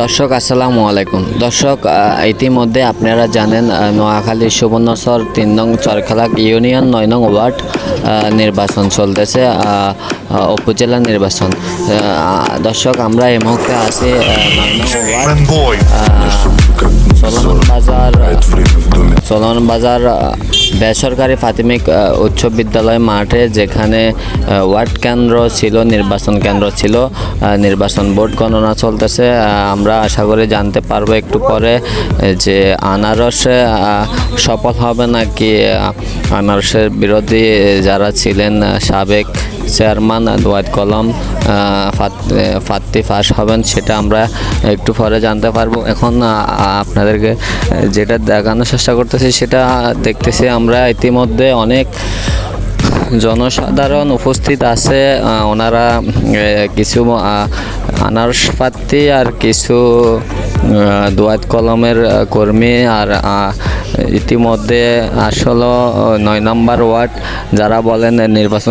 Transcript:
দর্শক আসসালামু আলাইকুম। দর্শক ইতিমধ্যে আপনারা জানেন নোয়াখালী সুবর্ণসর তিন নং চরখালাক ইউনিয়ন নয় নং ওয়ার্ড নির্বাচন চলতেছে উপজেলা নির্বাচন। দর্শক আমরা এই মুহূর্তে আছি চলন বাজার চলন বাজার বেসরকারি প্রাথমিক উচ্চ বিদ্যালয় মাঠে যেখানে ওয়ার্ড কেন্দ্র ছিল, নির্বাচন কেন্দ্র ছিল নির্বাচন বোর্ড গণনা চলতেছে। আমরা আশা করি জানতে পারব একটু পরে যে আনারসে সফল হবে নাকি আনারসের বিরোধী যারা ছিলেন সাবেক চেয়ারম্যান দোয়াত কলম ফাত্তি ফাঁস হবেন, সেটা আমরা একটু পরে জানতে পারব। এখন আপনাদেরকে যেটা দেখানোর চেষ্টা করতেছি, সেটা দেখতেছি আমরা ইতিমধ্যে অনেক জনসাধারণ উপস্থিত আছে ওনারা কিছু আনারস পাত্তি আর কিছু দোয়াত কলমের কর্মী আর ইতিমধ্যে আসলে নয় নম্বর ওয়ার্ড যারা বলেন নির্বাচন